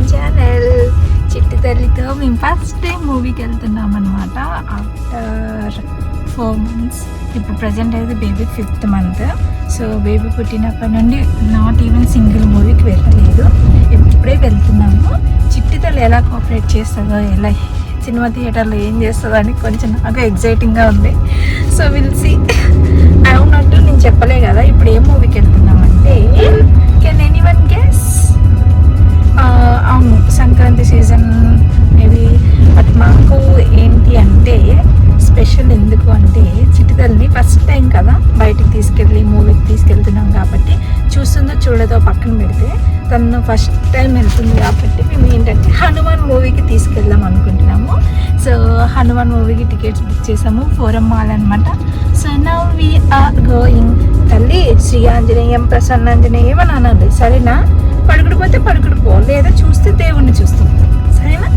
One channel చిట్టి తల్లితో మేము ఫస్ట్ టైం మూవీకి వెళ్తున్నాం అనమాట ఆఫ్టర్ ఫోర్ మంత్స్ ఇప్పుడు ప్రజెంట్ అయితే baby fifth month so baby పుట్టినప్పటి నుండి నాట్ ఈవెన్ సింగిల్ మూవీకి వెళ్ళలేదు. ఇప్పుడే వెళ్తున్నాము. చిట్టి తల్లి ఎలా కోఆపరేట్ చేస్తుందో ఎలా సినిమా థియేటర్లో ఏం చేస్తుందో అని కొంచెం నాకు ఎగ్జైటింగ్గా ఉంది. సో విల్ సి అవునట్టు నేను చెప్పలే కదా ఇప్పుడు ఏ మూవీకి వెళ్తున్నామంటే సంక్రాంతి సీజన్ మేబీ బట్ మాకు ఏంటి అంటే స్పెషల్ ఎందుకు అంటే చిటితల్ని ఫస్ట్ టైం కదా బయటికి తీసుకెళ్ళి మూవీకి తీసుకెళ్తున్నాం కాబట్టి చూస్తుందో చూడదో పక్కన పెడితే తను ఫస్ట్ టైం వెళ్తుంది కాబట్టి మేము ఏంటంటే హనుమాన్ మూవీకి తీసుకెళ్దాం అనుకుంటున్నాము. సో హనుమాన్ మూవీకి టికెట్స్ బుక్ చేసాము ఫోరం మాల్ అనమాట so now we are going తల్లి శ్రీ ఆంజనేయం ప్రసన్నాంజనేయం అని అనాలి. సరేనా? పడుకుడు పోతే పడుకుడు పో. లేదా చూస్తే దేవుణ్ణి చూస్తాం. సరేనా?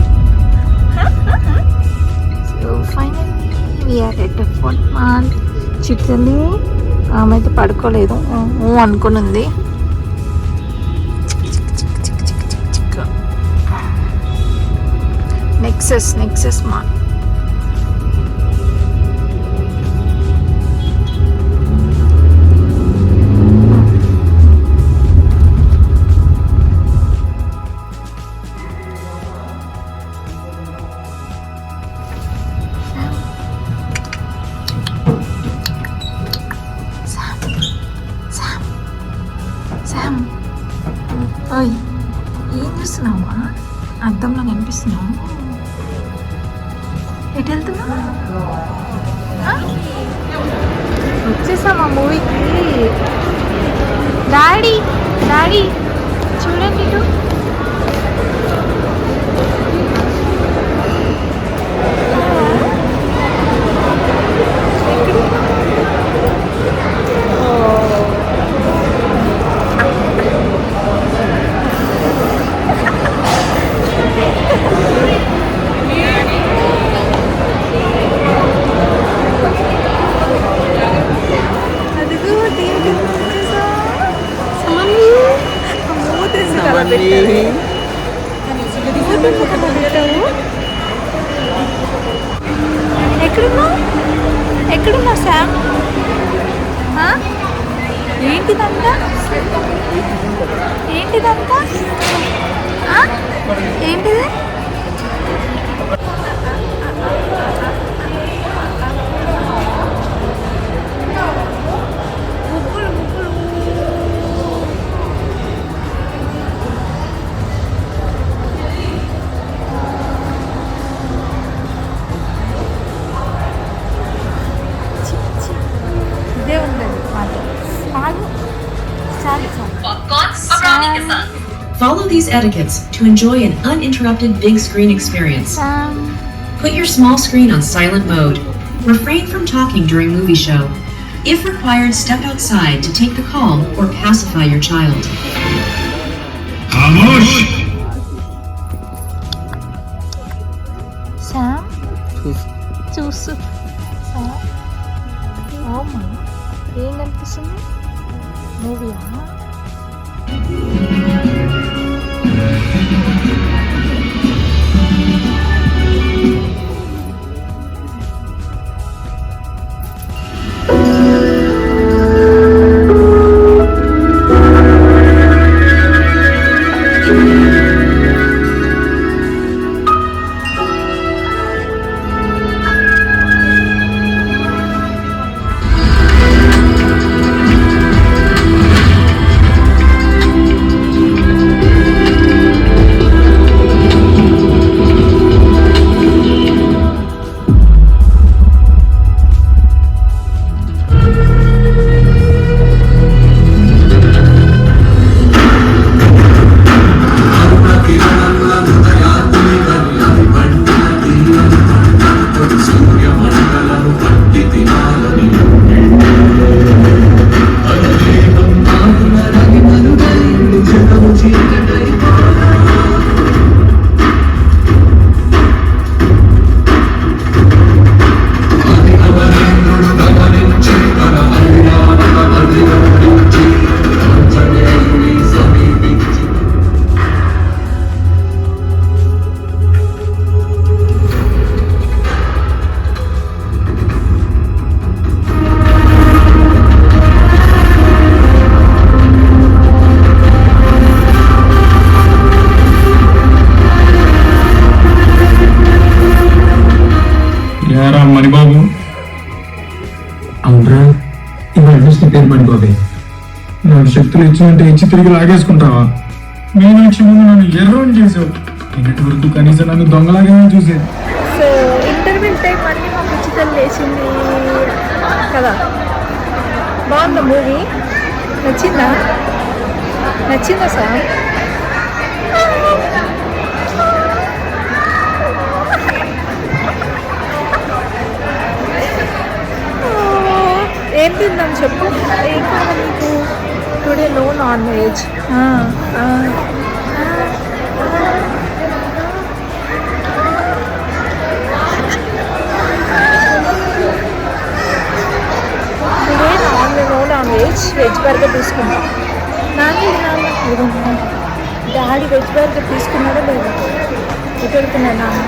So final we are at Fort Mall చిట్టలి ఆమె అయితే పడుకోలేదు. ఊ నెక్సెస్ నెక్సెస్ మా అద్దంలో కనిపిస్తున్నావు? ఎటు వెళ్తున్నావు ఆ? వచ్చేసామా మూవీకి. Daddy daddy. ఏంటిదంతా? ఏంటిది? Follow these etiquettes to enjoy an uninterrupted big screen experience. Put your small screen on silent mode. Refrain from talking during movie show. If required, step outside to take the call or pacify your child. Kamosh! నాకు శక్తులు ఇచ్చినట్టే ఇచ్చి తిరిగి లాగేసుకుంటావా? మీనాక్షి ముందు నన్ను ఎర్రోని చేసావు. నిన్నటి వరకు కనీసం నన్ను దొంగలాగే చూసేది. సో ఇంటర్వ్యూ టైం మళ్ళీ మా పిచ్చితలు లేచింది కదా. బాగుందా మూవీ? నచ్చిందా? నచ్చిందా sir? Non veg veg veg burger తీసుకుందాం non veg daddy veg burger తీసుకున్నాడా లేదా. ఎటు వెళ్తున్నాడు నాన్న?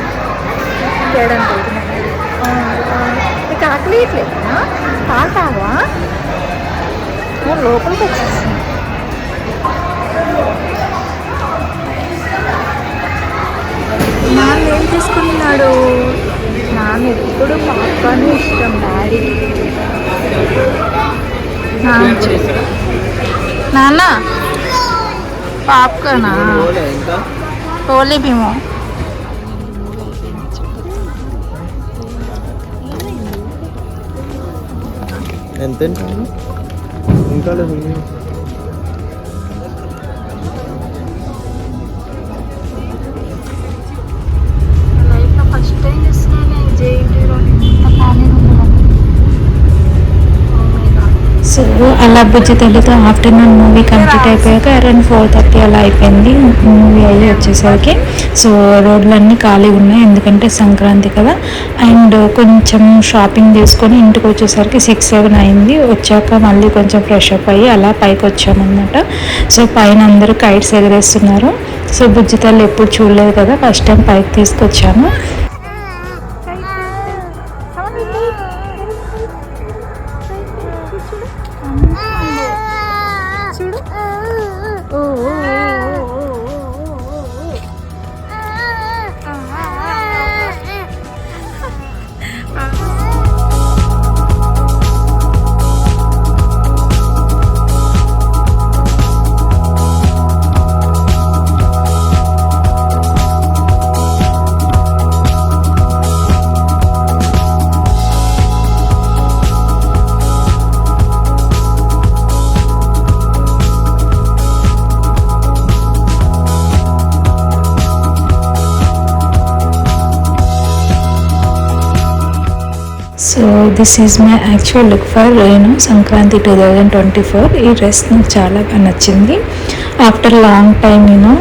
తేడానికి ఆ. నీకు లోపలికి వచ్చేసింది నాన్న ఏం తీసుకున్నాడు నాన్న ఎప్పుడు పాప్కార్న్ ఇష్టం డాడీ. నాన్న. పాప్కార్నా? ఓలే భీమో. ఎంత? ఇంకా అలా బుజ్జి తల్లితో ఆఫ్టర్నూన్ మూవీ కంప్లీట్ అయిపోయాక అరౌండ్ ఫోర్ థర్టీ అలా అయిపోయింది. మూవీ అయ్యి వచ్చేసరికి. సో రోడ్లన్నీ ఖాళీ ఉన్నాయి. ఎందుకంటే సంక్రాంతి కదా. అండ్ కొంచెం షాపింగ్ చేసుకొని ఇంటికి వచ్చేసరికి సిక్స్ సెవెన్ అయింది. వచ్చాక మళ్ళీ కొంచెం ఫ్రెష్ అప్ అయ్యి అలా పైకి వచ్చామన్నమాట. సో పైన అందరూ కైట్స్ ఎగరేస్తున్నారు. సో బుజ్జి తల్లి ఎప్పుడు చూడలేదు కదా. ఫస్ట్ టైం పైకి తీసుకొచ్చాను this is my actual look for you know Sankranti two thousand twenty four ఈ డ్రెస్ నాకు చాలా బాగా నచ్చింది. ఆఫ్టర్ లాంగ్ టైం నేను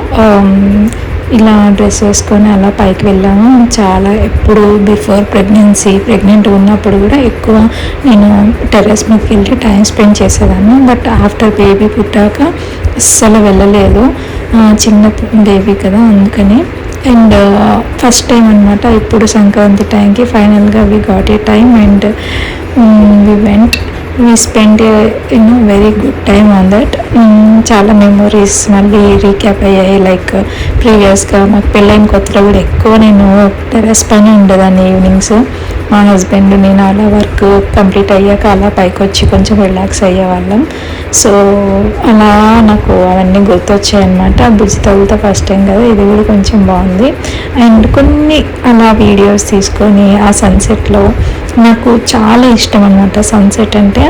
ఇలా డ్రెస్ వేసుకొని అలా పైకి వెళ్ళాము. చాలా ఎప్పుడు బిఫోర్ ప్రెగ్నెన్సీ ప్రెగ్నెంట్ ఉన్నప్పుడు కూడా ఎక్కువ నేను టెర్రస్ మీదకి వెళ్ళి టైం స్పెండ్ చేసేదాన్ని. బట్ ఆఫ్టర్ బేబీ పుట్టాక అస్సలు వెళ్ళలేదు. చిన్న బేబీ కదా అందుకని అండ్ ఫస్ట్ టైం అనమాట ఇప్పుడు సంక్రాంతి టైంకి ఫైనల్గా we got a time and we went we spend you know very good time on that చాలా మెమొరీస్ మళ్ళీ రీక్యాప్ అయ్యాయి. లైక్ ప్రీవియస్గా మాకు పెళ్ళైన కొత్తలో కూడా ఎక్కువ నేను uh, టెరెస్ పైన ఉండేదాన్ని ఈవినింగ్స్ మా హస్బెండ్ నేను అలా వర్క్ కంప్లీట్ అయ్యాక అలా పైకి వచ్చి కొంచెం రిలాక్స్ అయ్యేవాళ్ళం. సో అలా నాకు అవన్నీ గుర్తొచ్చాయి అనమాట బుజ్జితలతో ఫస్ట్ టైం కదా ఇది కూడా కొంచెం బాగుంది. అండ్ కొన్ని అలా వీడియోస్ తీసుకొని ఆ సన్సెట్లో నాకు చాలా ఇష్టం అనమాట సన్సెట్ అంటే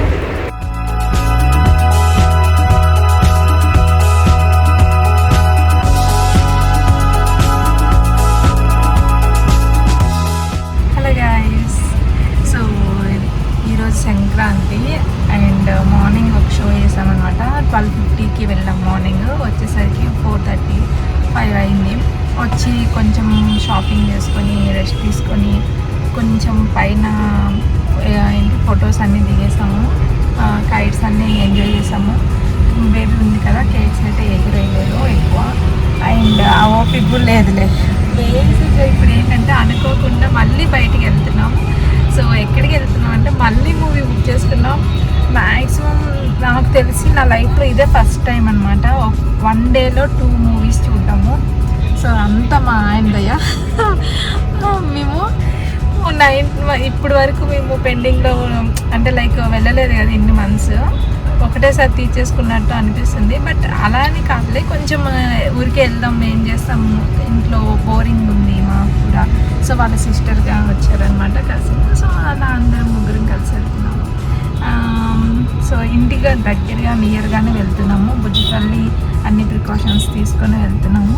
వెళ్ళాం మార్నింగ్ వచ్చేసరికి ఫోర్ థర్టీ ఫైవ్ అయింది. వచ్చి కొంచెం షాపింగ్ చేసుకొని రెస్ట్ తీసుకొని కొంచెం పైన ఏంటి ఫొటోస్ అన్నీ దిగేసాము. కైట్స్ అన్నీ ఎంజాయ్ చేసాము. బేబీ ఉంది కదా కేక్స్ అయితే ఎగిరేయలేదు ఎక్కువ. అండ్ ఆ ఓపిక కూడా లేదులే. ఇప్పుడు ఏంటంటే అనుకోకుండా మళ్ళీ బయటికి వెళ్తున్నాం. సో ఎక్కడికి వెళ్తున్నాం అంటే మళ్ళీ మూవీ బుక్ చేసుకున్నాం. మ్యాక్సిమం నాకు తెలిసి నా లైఫ్లో ఇదే ఫస్ట్ టైం అనమాట వన్ డేలో టూ మూవీస్ చూడటము సో అంత మా ఆయనదయ్య. మేము నైన్ ఇప్పుడు వరకు మేము పెండింగ్లో అంటే లైక్ వెళ్ళలేదు కదా ఇన్ని మంత్స్. ఒకటేసారి తీర్చేసుకున్నట్టు అనిపిస్తుంది. బట్ అలా అని కాదులే. కొంచెం ఊరికి వెళ్దాం ఏం చేస్తాము ఇంట్లో బోరింగ్ ఉంది మాకు కూడా. సో వాళ్ళ సిస్టర్గా వచ్చారనమాట కలిసి సో అలా అందరం ముగ్గురం కలిసి సో ఇంటికి దగ్గరగా నియర్గానే వెళ్తున్నాము. బుజ్జి తల్లి అన్ని ప్రికాషన్స్ తీసుకొని వెళ్తున్నాము.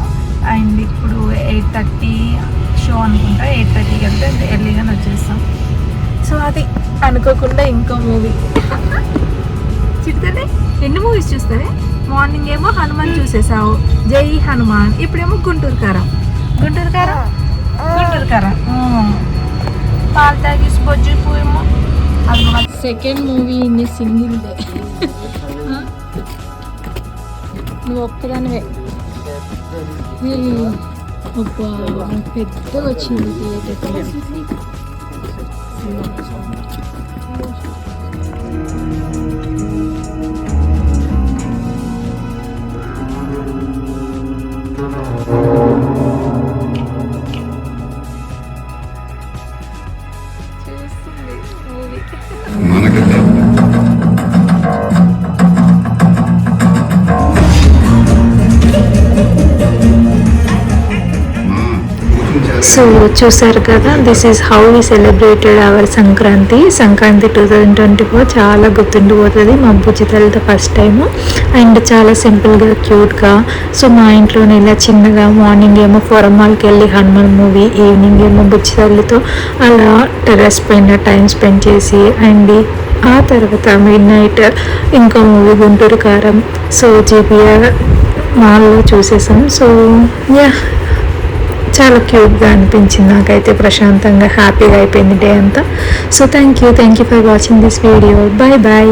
అండ్ ఇప్పుడు ఎయిట్ థర్టీ షో అనుకుంటా. ఎయిట్ థర్టీకి వెళ్తే ఎర్లీగానే వచ్చేస్తాం. సో అది అనుకోకుండా ఇంకో మూవీ చిట్టుతల్లి ఎన్ని మూవీస్ చూస్తావే? మార్నింగ్ ఏమో హనుమాన్ చూసేసావు జై హనుమాన్. ఇప్పుడేమో గుంటూరు కారం గుంటూరు కారం గుంటూరు కారం పాలు తాగేసి బొజ్జిపోయేమో అది సెకండ్ మూవీ ఇన్ని సింగిల్ డే నువ్వు ఒక్కదానివే పెద్దగా వచ్చింది థియేటర్ చూస్తుంది సో చూసారు కదా this is how we celebrated our Sankranti. Sankranti two thousand twenty four చాలా గుర్తుండిపోతుంది మా బుజ్జితల్లితో ఫస్ట్ టైము అండ్ చాలా సింపుల్గా క్యూట్గా సో మా ఇంట్లోనే ఇలా చిన్నగా మార్నింగ్ ఏమో ఫోరమాల్కి వెళ్ళి హనుమాన్ మూవీ ఈవినింగ్ ఏమో బుజ్జితల్లితో అలా టెర్రస్ పైన టైం స్పెండ్ చేసి అండ్ ఆ తర్వాత మిడ్ నైట్ ఇంకో movie Guntur Kaaram. So GBR మాల్లో చూసేసాం. సో యా చాలా క్యూట్గా అనిపించింది. నాకైతే ప్రశాంతంగా హ్యాపీగా అయిపోయింది డే అంతా. So thank you thank you for watching this video bye bye